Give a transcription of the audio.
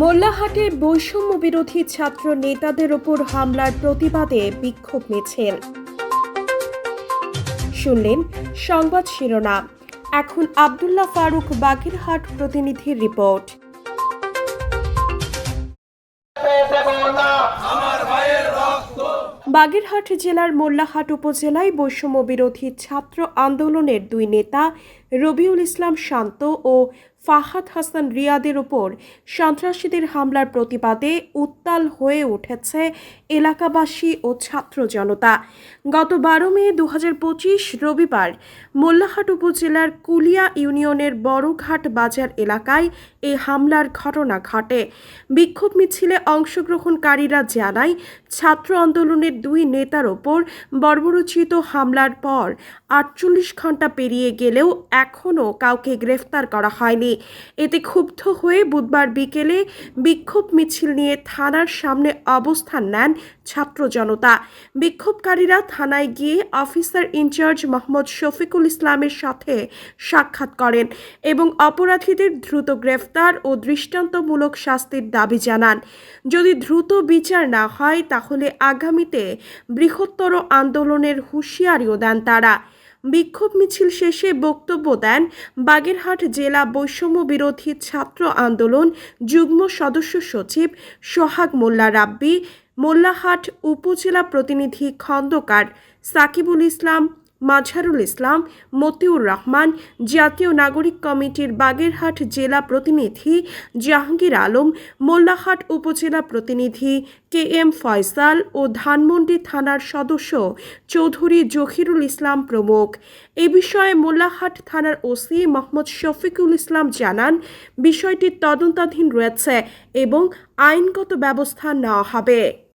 মোল্লাহাটে বৈষম্য বিরোধী ছাত্র নেতাদের ওপর হামলার প্রতিবাদে বিক্ষোভ মিছিল। শুনলেন সংবাদ শিরোনাম। এখন আবদুল্লাহ ফারুক বাগেরহাট প্রতিনিধির রিপোর্ট। বাগেরহাট জেলার মোল্লাহাট উপজেলায় বৈষম্য বিরোধী ছাত্র আন্দোলনের দুই নেতা রবিউল ইসলাম শান্ত ও ফাহাদ হাসান রিয়াদের ওপর সন্ত্রাসীদের হামলার প্রতিবাদে উত্তাল হয়ে উঠেছে এলাকাবাসী ও ছাত্র জনতা। গত বারো মে দু হাজার পঁচিশ রবিবার মোল্লাহাট উপজেলার কুলিয়া ইউনিয়নের বড়ঘাট বাজার এলাকায় এই হামলার ঘটনা ঘটে। বিক্ষোভ মিছিলে অংশগ্রহণকারীরা জানায়, ছাত্র আন্দোলনের দুই নেতার ওপর বর্বরচিত হামলার পর আটচল্লিশ ঘণ্টা পেরিয়ে গেলেও এখনও কাউকে গ্রেফতার করা হয়নি। এতে ক্ষুব্ধ হয়ে বুধবার বিকেলে বিক্ষোভ মিছিল নিয়ে থানার সামনে অবস্থান নেন ছাত্র জনতা। বিক্ষোভকারীরা থানায় গিয়ে অফিসার ইনচার্জ মোহাম্মদ শফিকুল ইসলামের সাথে সাক্ষাৎ করেন এবং অপরাধীদের দ্রুত গ্রেফতার ও দৃষ্টান্তমূলক শাস্তির দাবি জানান। যদি দ্রুত বিচার না হয়, তাহলে আগামীতে বৃহত্তর আন্দোলনের হুঁশিয়ারিও দেন তারা। বিক্ষোভ মিছিল শেষে বক্তব্য দেন বাগেরহাট জেলা বৈষম্য বিরোধী ছাত্র আন্দোলন যুগ্ম সদস্য সচিব সোহাগ মোল্লা রাব্বি, মোল্লাহাট উপজেলা প্রতিনিধি খন্দকার সাকিবুল ইসলাম মাঝারুল ইসলাম, মতিউর রহমান, জাতীয় নাগরিক কমিটির বাগেরহাট জেলা প্রতিনিধি, জাহাঙ্গীর আলম, মোল্লাহাট উপজেলা প্রতিনিধি কে এম ফয়সাল ও ধানমন্ডি থানার সদস্য চৌধুরী জহিরুল ইসলাম প্রমুখ। এ বিষয়ে মোল্লাহাট থানার ওসি মোহাম্মদ শফিকুল ইসলাম জানান বিষয়টি তদন্তাধীন রয়েছে এবং আইনগত ব্যবস্থা নেওয়া হবে।